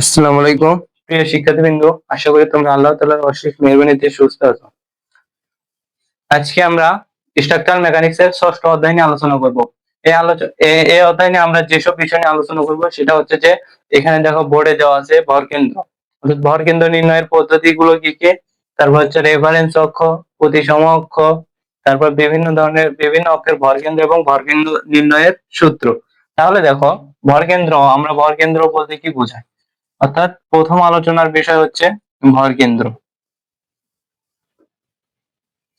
আসসালামু আলাইকুম। প্রিয় শিক্ষার্থীবৃন্দ, আশা করি তোমরা আল্লাহ তাআলার অশেষ মেহরবানিতে সুস্থ আছো। আজকে আমরা স্ট্রাকচারাল মেকানিক্স এর ষষ্ঠ অধ্যায় নিয়ে আলোচনা করব। এই আলোচনা এই অধ্যায় নিয়ে আমরা যেসব বিষয় নিয়ে আলোচনা করব, সেটা হচ্ছে যে, এখানে দেখো বোর্ডে দেওয়া আছে ভরকেন্দ্র অর্থাৎ ভরকেন্দ্র নির্ণয়ের পদ্ধতিগুলো কি কি? তারপর হচ্ছে রেফারেন্স অক্ষ, প্রতিসম অক্ষ, তারপর বিভিন্ন ধরনের বিভিন্ন অক্ষের ভরকেন্দ্র এবং ভরকেন্দ্র নির্ণয়ের সূত্র। তাহলে দেখো ভরকেন্দ্র আমরা ভরকেন্দ্র বলতে কি বোঝাই অর্থাৎ প্রথম আলোচনার বিষয় হচ্ছে ভর কেন্দ্র।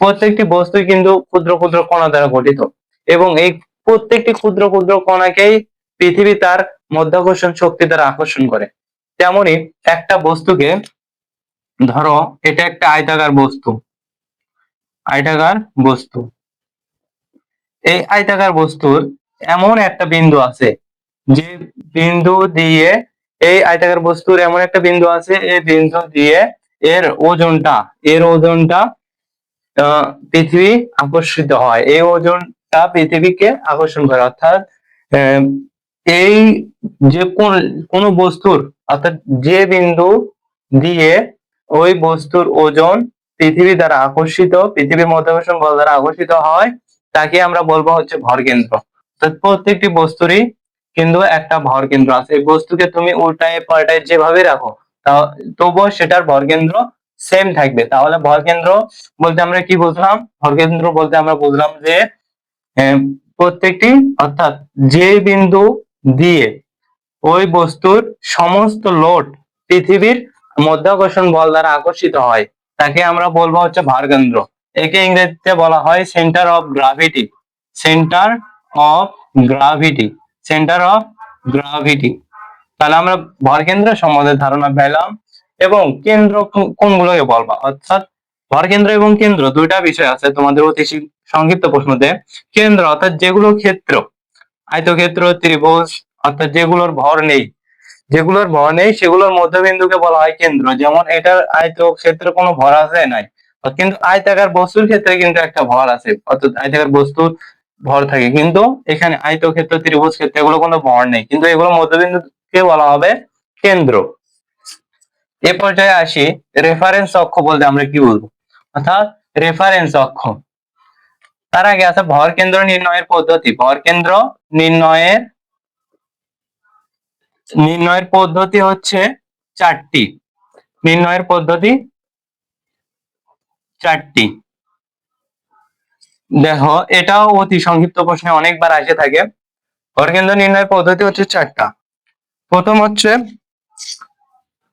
প্রত্যেকটি বস্তু কিন্তু ক্ষুদ্র ক্ষুদ্র কণা দ্বারা গঠিত এবং এই প্রত্যেকটি ক্ষুদ্র ক্ষুদ্র কণাকেই পৃথিবী তার মধ্যাকর্ষণ শক্তি দ্বারা আকর্ষণ করে। তেমনি একটা বস্তুকে, ধরো এটা একটা আয়তাকার বস্তু আয়তাকার বস্তু। এই আয়তাকার বস্তুর এমন একটা বিন্দু আছে যে বিন্দু দিয়ে এই আয়তাকার বস্তুর এমন একটা বিন্দু আছে, এই বিন্দু দিয়ে এর ওজনটা এর ওজনটা পৃথিবী আকর্ষিত হয়। এই ওজনটা পৃথিবীকে আকর্ষণ করে। অর্থাৎ এই যে কোন কোন বস্তুর, অর্থাৎ যে বিন্দু দিয়ে ওই বস্তুর ওজন পৃথিবী দ্বারা আকর্ষিত, পৃথিবীর মধ্যাকর্ষণ বল দ্বারা আকর্ষিত হয়, তাকে আমরা বলব হচ্ছে ভরকেন্দ্র প্রত্যেকটি বস্তুরই কিন্তু একটা ভর কেন্দ্র আছে। এই বস্তুকে তুমি উল্টায় পাল্টায় যেভাবে রাখো তবুও সেটার ভর কেন্দ্র সেম থাকবে। তাহলে ভর কেন্দ্র বলতে আমরা কি বুঝলাম? ভর কেন্দ্র বলতে আমরা বুঝলাম যে প্রত্যেকটি, অর্থাৎ যে বিন্দু দিয়ে ওই বস্তুর সমস্ত লোড পৃথিবীর মধ্যাকর্ষণ বল দ্বারা আকর্ষিত হয়, তাকে আমরা বলব হচ্ছে ভারকেন্দ্র একে ইংরেজিতে বলা হয় centre of gravity centre of gravity centre of gravity তাহলে আমরা ভরকেন্দ্র সম্বন্ধে ধারণা পেলাম এবং কেন্দ্র কোনগুলোকে বলবা? অর্থাৎ ভরকেন্দ্র এবং কেন্দ্র দুইটা বিষয় আছে তোমাদের অতি সংক্ষিপ্ত প্রশ্নতে। কেন্দ্র অর্থাৎ যেগুলো ক্ষেত্র। আয়তক্ষেত্র, ত্রিভুজ, অর্থাৎ যেগুলোর ভর নেই। যেগুলোর ভর নেই, সেগুলোর মধ্যবিন্দুকে বলা হয় কেন্দ্র। যেমন এটার আয়তক্ষেত্রে কোনো ভর আছে নাই। কিন্তু আয়তাকার বস্তুর ক্ষেত্রে কিন্তু একটা ভর আছে। অর্থাৎ আয়তাকার বস্তুর ভর থাকে। কিন্তু এখানে আয়ত আয়তক্ষেত্র ত্রিভুজ ক্ষেত্রে এগুলো কোনো ভর নেই। কিন্তু এগুলো মধ্যবিন্দুকে বলা হবে কেন্দ্র। এ পর্যায়ে আসি রেফারেন্স অক্ষ বলতে আমরা কি বলব? অর্থাৎ রেফারেন্স অক্ষ। তার আগে আছে ভর কেন্দ্র নির্ণয়ের পদ্ধতি। ভর কেন্দ্র নির্ণয়ের নির্ণয়ের পদ্ধতি হচ্ছে চারটি। নির্ণয়ের পদ্ধতি চারটি। দেখো, এটাও অতি সংক্ষিপ্ত প্রশ্নে অনেকবার আসে থাকে। ভরকেন্দ্র নির্ণয়ের পদ্ধতি হচ্ছে চারটা। প্রথম হচ্ছে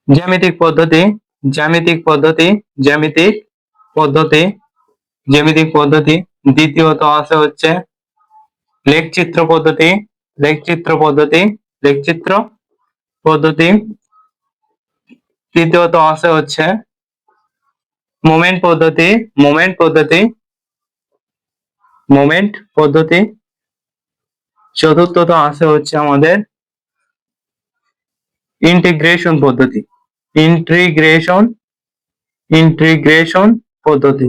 জ্যামিতিক পদ্ধতি জ্যামিতিক পদ্ধতি জ্যামিতিক পদ্ধতি জ্যামিতিক পদ্ধতি। দ্বিতীয়ত আছে হচ্ছে লেখচিত্র পদ্ধতি লেখচিত্র পদ্ধতি লেখচিত্র পদ্ধতি। তৃতীয়ত আছে হচ্ছে মোমেন্ট পদ্ধতি মোমেন্ট পদ্ধতি মোমেন্ট পদ্ধতি। চতুর্থত আছে হচ্ছে আমাদের ইন্টিগ্রেশন পদ্ধতি। ইন্টিগ্রেশন ইন্টিগ্রেশন পদ্ধতি।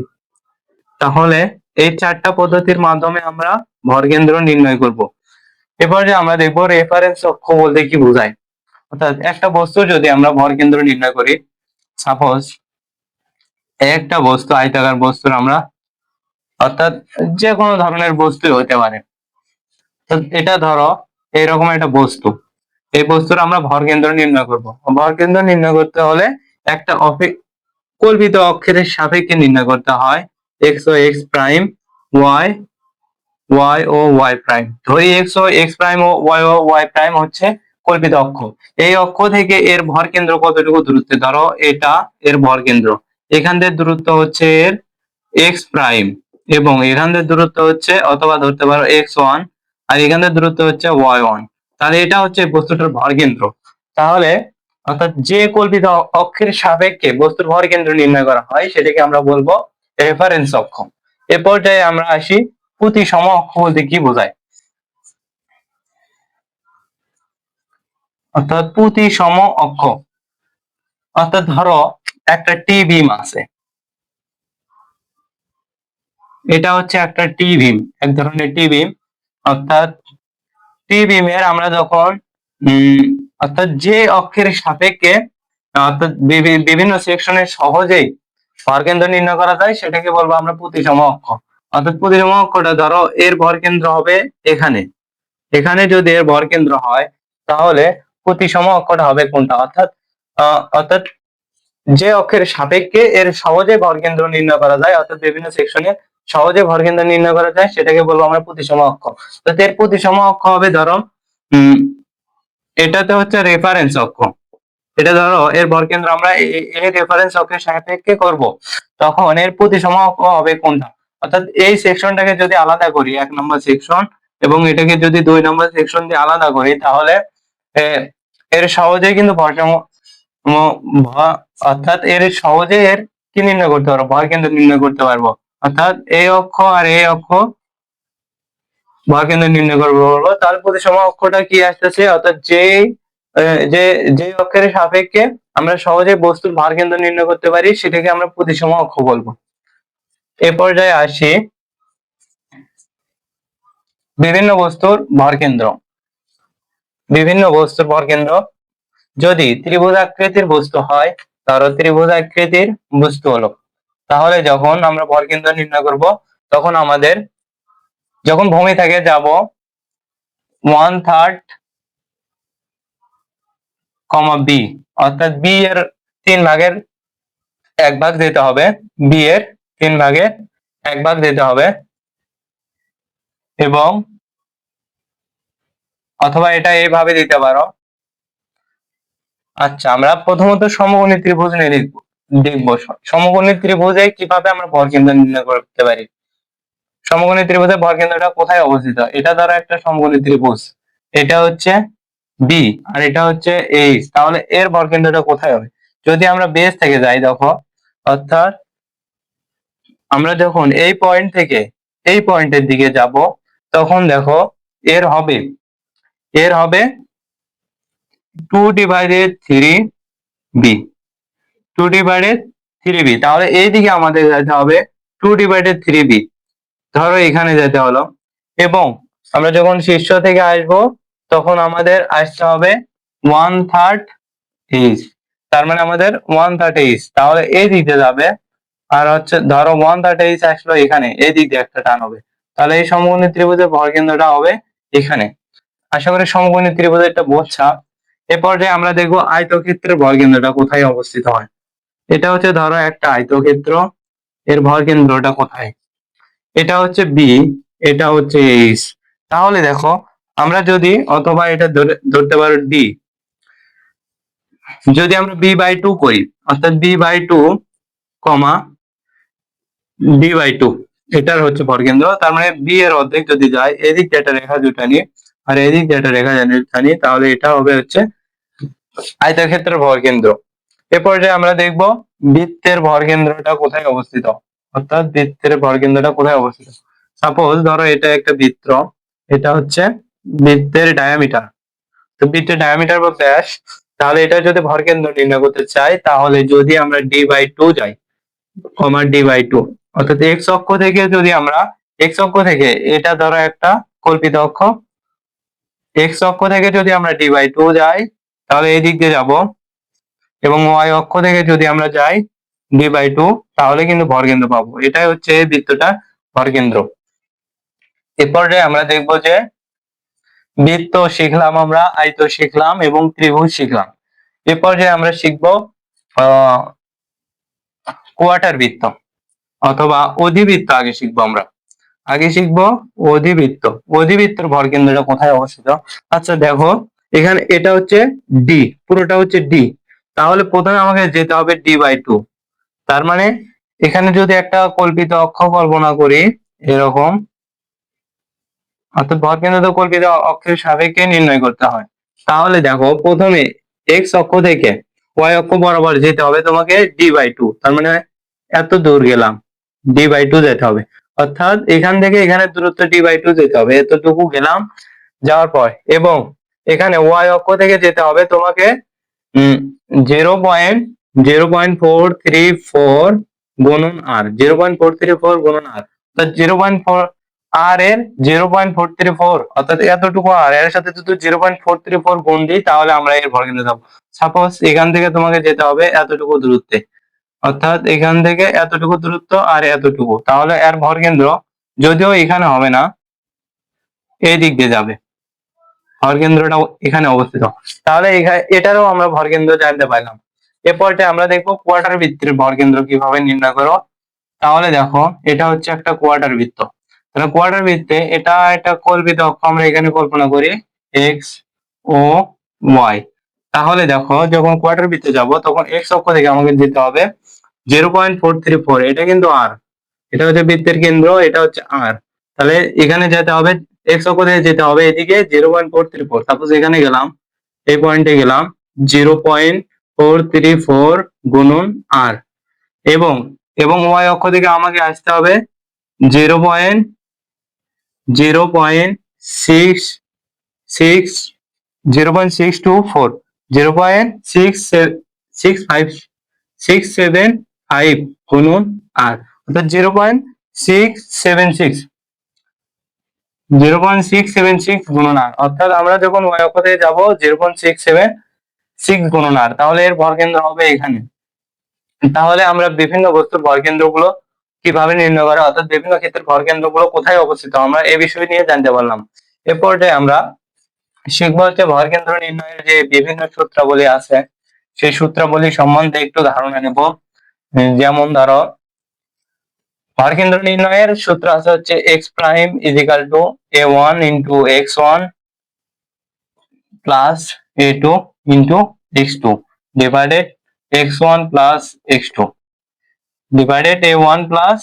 তাহলে এই চারটা পদ্ধতির মাধ্যমে আমরা ভরকেন্দ্র নির্ণয় করব। এবারে আমরা দেখব রেফারেন্স অক্ষ বলতে কি বোঝায়। অর্থাৎ একটা বস্তু যদি আমরা ভরকেন্দ্র নির্ণয় করি সাপোজ একটা বস্তু আয়তাকার বস্তুর আমরা অর্থাৎ যে কোনো ধরনের বস্তুই হতে পারে। তো এটা ধরো, এইরকম একটা বস্তু। এই বস্তুর আমরা ভরকেন্দ্র নির্ণয় করব। ভরকেন্দ্র নির্ণয় করতে হলে একটা কল্পিত অক্ষরের সাপেক্ষে নির্ণয় করতে হয়। এক্স ও এক্স প্রাইম ওয়াই ওয়াই ও ওয়াই প্রাইম ধরি এক্স ও এক্স প্রাইম ও ওয়াই ও ওয়াই প্রাইম হচ্ছে কল্পিত অক্ষ। এই অক্ষ থেকে এর ভর কেন্দ্র কতটুকু দূরত্বে? ধরো এটা এর ভর কেন্দ্র। এখান থেকে দূরত্ব হচ্ছে এর এক্স প্রাইম এবং এখান থেকে দূরত্ব হচ্ছে, অথবা ধরতে পারো এক্স ওয়ান আর এখান থেকে দূরত্ব হচ্ছে ওয়াই ওয়ান তাহলে এটা হচ্ছে বস্তুটার ভর কেন্দ্র। তাহলে অর্থাৎ যে কল্পিত অক্ষের সাপেক্ষে বস্তুর ভর কেন্দ্র নির্ণয় করা হয়, সেটাকে আমরা বলব রেফারেন্স অক্ষ এ পর্যায়ে আমরা আসি প্রতি সম অক্ষ বলতে কি বোঝায়? অর্থাৎ প্রতি সম অক্ষ। অর্থাৎ ধরো একটা টি বিম আছে। এটা হচ্ছে একটা টি বিম এক ধরনের টি বিম অর্থাৎ টি বিমের আমরা যখন অর্থাৎ যে অক্ষের সাপেক্ষে, অর্থাৎ বিভিন্ন সেকশনে সহজেই ভরকেন্দ্র নির্ণয় করা যায়, সেটাকে বলব আমরা প্রতিসম অক্ষ। অর্থাৎ প্রতিসম অক্ষটা ধরো, এর ভরকেন্দ্র হবে এখানে। এখানে যদি এর ভরকেন্দ্র হয়, তাহলে প্রতিসম অক্ষটা হবে কোনটা? অর্থাৎ অর্থাৎ যে অক্ষের সাপেক্ষে এর সহজে ভরকেন্দ্র নির্ণয় করা যায়, অর্থাৎ বিভিন্ন সেকশনে সহজে ভরকেন্দ্র নির্ণয় করা যায়, সেটাকে বলব আমরা প্রতিসম অক্ষ। তো এর প্রতিসম অক্ষ হবে ধরো, উম, এটাতে হচ্ছে রেফারেন্স অক্ষ। এটা ধরো, এর ভরকেন্দ্র আমরা এ- এ- এই রেফারেন্স অক্ষের সাপেক্ষে করব। তখন এর প্রতিসম অক্ষ হবে কোনটা? অর্থাৎ এই সেকশনটাকে যদি আলাদা করি, এক নম্বর সেকশন এবং এটাকে যদি দুই নম্বর সেকশন দিয়ে আলাদা করি, তাহলে এর সহজেই কিন্তু ভরসম অর্থাৎ এর সহজে এর কি নির্ণয় করতে পারব? ভর কেন্দ্র নির্ণয় করতে পারব। অর্থাৎ এই অক্ষ আর এই অক্ষ ভরকেন্দ্র নির্ণয় করব বলব তার প্রতিসম অক্ষটা কি আসতেছে? অর্থাৎ যে যে যে অক্ষের সাপেক্ষে আমরা সহজে বস্তুর ভার কেন্দ্র নির্ণয় করতে পারি, সেটাকে আমরা প্রতিসম অক্ষ বলব। এ পর্যায়ে আসি। বিভিন্ন বস্তুর ভর কেন্দ্র বিভিন্ন বস্তুর ভর কেন্দ্র যদি ত্রিভুজ আকৃতির বস্তু হয় ধরো ত্রিভুজ আকৃতির বস্তু হলো তাহলে যখন আমরা ভর কেন্দ্র নির্ণয় করব, তখন আমাদের যখন ভূমি থেকে যাব ওয়ান থার্ড কমা বি অর্থাৎ বি এর তিন ভাগের এক ভাগ দিতে হবে। বি এর তিন ভাগের এক ভাগ দিতে হবে। এবং অথবা এটা এইভাবে দিতে পারো। আচ্ছা আমরা প্রথমত সমকোণী ত্রিভুজ নিয়ে দেখব দেখব। সমকোণী ত্রিভুজে কীভাবে আমরা ভরকেন্দ্র নির্ণয় করতে পারি? সমকোণী ত্রিভুজের ভরকেন্দ্রটা কোথায় অবস্থিত? এটা দ্বারা একটা সমকোণী ত্রিভুজ। এটা হচ্ছে বি আর এটা হচ্ছে এইচ তাহলে এর ভরকেন্দ্রটা কোথায় হবে? যদি আমরা বেস থেকে যাই, দেখো, অর্থাৎ আমরা যখন এই পয়েন্ট থেকে এই পয়েন্টের দিকে যাব, তখন দেখো, এর হবে এর হবে two divided three B two divided three B তাহলে এইদিকে আমাদের যেতে হবে টু ডিভাইডেড থ্রি বি ধরো এখানে যেতে হলো। এবং আমরা যখন শীর্ষ থেকে আসব, তখন আমাদের আসতে হবে ওয়ান থার্ড এইচ তার মানে আমাদের ওয়ান থার্ড এইচ তাহলে এই দিকে যাবে। আর হচ্ছে ধরো ওয়ান থার্ড এইচ আসলো এখানে, এই দিক দিয়ে একটা টান হবে। তাহলে এই সমকোণী ত্রিভুজের ভরকেন্দ্রটা হবে এখানে। আশা করি সমকোণী ত্রিভুজের একটা বোঝা। এ পর্যায়ে আমরা দেখব আয়তক্ষেত্রের ভরকেন্দ্রটা কোথায় অবস্থিত হয়। এটা হচ্ছে ধরো একটা আয়তক্ষেত্র, এর ভরকেন্দ্রটা কোথায়? এটা হচ্ছে বি এটা হচ্ছে এইচ তাহলে দেখো, আমরা যদি, অথবা এটা ধরে- ধরতে পারো ডি যদি আমরা বি বাই টু করি, অর্থাৎ B by two comma D by two এটার হচ্ছে ভরকেন্দ্র তার মানে বি এর অর্ধেক যদি যায়, এদিক একটা রেখা দুটা নিয়ে, আর এদিক একটা রেখা জুটানি তাহলে এটা হবে হচ্ছে আয়তক্ষেত্রের ভরকেন্দ্র এ পর্যায়ে আমরা দেখব বৃত্তের ভরকেন্দ্রটা কোথায় অবস্থিত? অর্থাৎ বৃত্তের ভরকেন্দ্রটা কোথায় অবস্থিত? সাপোজ ধরো এটা একটা বৃত্ত এটা হচ্ছে বৃত্তের ডায়ামিটার তো বৃত্তের ডায়ামিটার বা ব্যাস তাহলে এটা যদি ভরকেন্দ্র নির্ণয় করতে চাই, তাহলে যদি আমরা ডি বাই টু যাই কমা ডি বাই টু অর্থাৎ এক্স অক্ষ থেকে যদি আমরা এক্স অক্ষ থেকে, এটা ধরো একটা কল্পিত অক্ষ এক্স অক্ষ থেকে যদি আমরা ডি বাই টু যাই, তাহলে এই দিক দিয়ে যাব এবং ওয়াই অক্ষ থেকে যদি আমরা যাই ডি বাই টু তাহলে কিন্তু ভরকেন্দ্র পাবো। এটাই হচ্ছে এই বৃত্তটা ভরকেন্দ্র এরপরে আমরা দেখব যে বৃত্ত শিখলাম আমরা, আয়ত শিখলাম এবং ত্রিভুজ শিখলাম। এরপর যে আমরা শিখব কোয়ার্টার বৃত্ত অথবা অধিবৃত্ত আগে শিখব আমরা। আগে শিখব অধিবৃত্ত। অধিবৃত্তর ভরকেন্দ্রটা কোথায় অবস্থিত? আচ্ছা দেখো, এখানে এটা হচ্ছে ডি পুরোটা হচ্ছে ডি তাহলে প্রথমে আমাকে যেতে হবে ডি বাই টু তার মানে এখানে যদি একটা কল্পিত অক্ষ কল্পনা করি, এরকম, অর্থাৎ ভরকেন্দ্র কল্পিত অক্ষের সাপেক্ষে নির্ণয় করতে হয়। তাহলে দেখো, প্রথমে এক্স অক্ষ থেকে ওয়াই অক্ষ বরাবর যেতে হবে তোমাকে ডি বাই টু তার মানে এত দূর গেলাম ডি বাই টু যেতে হবে। অর্থাৎ এখান থেকে এখানে দূরত্ব ডি বাই টু যেতে হবে, এতটুকু গেলাম, যাওয়ার পর। এবং এখানে ওয়াই অক্ষ থেকে যেতে হবে তোমাকে zero point zero point four three four আর zero point four three four আর জিরো পয়েন্ট ফোর আর এর zero point four three four অর্থাৎ এতটুকু আর এর সাথে zero point four three four তাহলে আমরা এর ভরকেন্দ্র যাব সাপোজ এখান থেকে তোমাকে যেতে হবে এতটুকু দূরত্বে। অর্থাৎ এখান থেকে এতটুকু দূরত্ব আর এতটুকু। তাহলে এর ভরকেন্দ্র যদিও এখানে হবে না এই দিক দিয়ে যাবে। ভরকেন্দ্রটা এখানে অবস্থিত। তাহলে এটারও আমরা ভরকেন্দ্র জানতে পারলাম। এরপরটা আমরা দেখব কোয়ার্টার বৃত্তের ভরকেন্দ্র কীভাবে নির্ণয় করো। তাহলে দেখো, এটা হচ্ছে একটা কোয়ার্টার বৃত্ত। তাহলে কোয়ার্টার বৃত্তে এটা একটা কল্পিত অক্ষ আমরা এখানে কল্পনা করি এক্স ও ওয়াই তাহলে দেখো, যখন কোয়ার্টার বৃত্তে যাব, তখন এক্স অক্ষ থেকে আমাকে যেতে হবে zero point four three four এটা কিন্তু আর এটা হচ্ছে বৃত্তের কেন্দ্র, এটা হচ্ছে আর তাহলে এখানে যেতে হবে এক্স অক্ষ থেকে যেতে হবে, এদিকে zero point four three four suppose এখানে গেলাম, এই পয়েন্টে গেলাম zero point four three four গুণন আর এবং এবং ওয়াই অক্ষ থেকে আমাকে আসতে হবে zero point zero point six six zero point six two four zero point six six five six seven five গুণন আর অর্থাৎ zero point six seven six zero point six seven six গুণন আর অর্থাৎ আমরা যখন ওয়াই অক্ষ থেকে যাব zero point six seven six গুণন আর তাহলে এর ভরকেন্দ্র হবে এখানে। তাহলে আমরা বিভিন্ন বস্তুর ভরকেন্দ্রগুলো কীভাবে নির্ণয় করা, অর্থাৎ বিভিন্ন ক্ষেত্রে ভরকেন্দ্রগুলো কোথায় অবস্থিত, আমরা এই বিষয় নিয়ে জানতে পারলাম। এ পর্যায়ে আমরা শিখব হচ্ছে ভরকেন্দ্র নির্ণয়ের যে বিভিন্ন সূত্রাবলী আছে, সেই সূত্রাবলী সম্বন্ধে একটু ধারণা নেব। যেমন ধরো ভরকেন্দ্র নির্ণয়ের সূত্র আছে হচ্ছে X prime equal to A one into X one plus A two into X two divided X one plus X two divided A one plus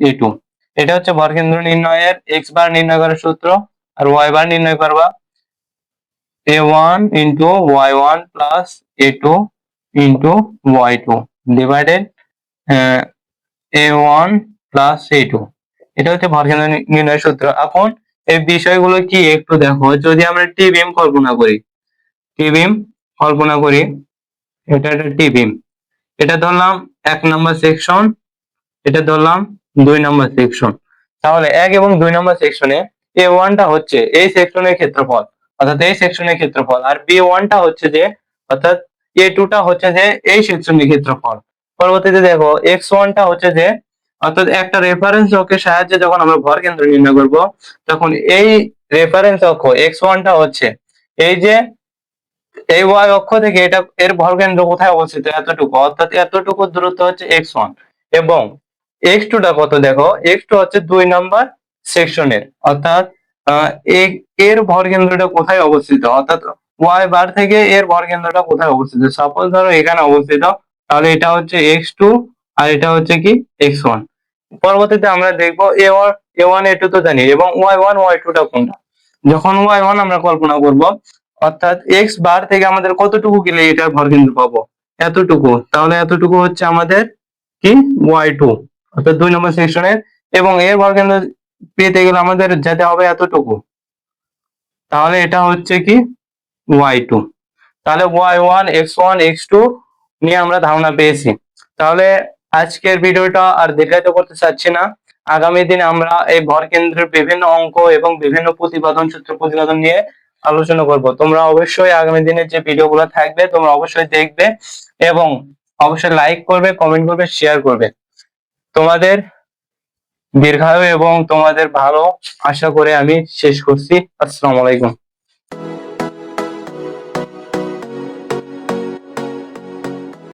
A two এটা হচ্ছে ভরকেন্দ্র নির্ণয়ের এক্স বার নির্ণয় করার সূত্র আর ওয়াই বার নির্ণয় করবা A one into Y one plus A two into Y two divided A one plus A two এটা হচ্ছে ভরকেন্দ্র নি- নির্ণয়ের সূত্র। এখন এই বিষয়গুলো কি একটু দেখো। যদি আমরা টি বিম কল্পনা করি টি বিম কল্পনা করি, এটা একটা টি এটা ধরলাম এক নম্বর সেকশন এটা ধরলাম দুই নম্বর সেকশন তাহলে এক এবং দুই নম্বর সেকশনে এ ওয়ানটা হচ্ছে এই সেকশনের ক্ষেত্রফল, অর্থাৎ এই সেকশনের ক্ষেত্রফল। আর বি ওয়ানটা হচ্ছে যে, অর্থাৎ এ টুটা হচ্ছে যে এই সেকশনের ক্ষেত্রফল। পরবর্তীতে দেখো এক্স ওয়ানটা হচ্ছে যে অর্থাৎ একটা রেফারেন্স অক্ষের সাহায্যে যখন আমরা ভর কেন্দ্র নির্ণয় করব, তখন এই রেফারেন্স অক্ষ এক্স ওয়ানটা হচ্ছে এই যে এই ওয়াই অক্ষ থেকে এটা, এর ভরকেন্দ্র কোথায় অবস্থিত? এতটুকু। অর্থাৎ এতটুকু দূরত্ব হচ্ছে এক্স ওয়ান এবং এক্স টুটা কত দেখো? এক্স টু হচ্ছে দুই নম্বর সেকশনের অর্থাৎ এর ভরকেন্দ্রটা কোথায় অবস্থিত? অর্থাৎ ওয়াই বার থেকে এর ভর কেন্দ্রটা কোথায় অবস্থিত? সাপোজ ধরো এখানে অবস্থিত, তাহলে এটা হচ্ছে এক্স টু আর এটা হচ্ছে কি এক্স ওয়ান পরবর্তীতে আমরা দেখব A one A one A two তো জানি, এবং ওয়াই ওয়ান ওয়াই টুটা কোনটা? যখন ওয়াই ওয়ান আমরা কল্পনা করব, অর্থাৎ এক্স বার থেকে আমাদের কতটুকু গেলে এটার কিন্তু পাবো? এতটুকু। তাহলে এতটুকু হচ্ছে আমাদের কি? ওয়াই টু অর্থাৎ দুই নম্বর সেকশনের এবং এর ভরকেন্দ্র পেতে গেলে আমাদের যেতে হবে এতটুকু। তাহলে এটা হচ্ছে কি? ওয়াই টু তাহলে Y one X one X two নিয়ে আমরা ধারণা পেয়েছি। তাহলে আজকের ভিডিওটা আর দীর্ঘায়িত করতে চাচ্ছি না। আগামী দিনে আমরা এই ভর কেন্দ্রের বিভিন্ন অঙ্ক এবং বিভিন্ন প্রতিপাদন, সূত্র প্রতিপাদন নিয়ে আলোচনা করব। তোমরা অবশ্যই আগামী দিনে যে ভিডিওগুলো থাকবে, তোমরা অবশ্যই দেখবে এবং অবশ্যই লাইক করবে কমেন্ট করবে শেয়ার করবে। তোমাদের দীর্ঘায়ু এবং তোমাদের ভালো আশা করে আমি শেষ করছি। আসসালামু আলাইকুম।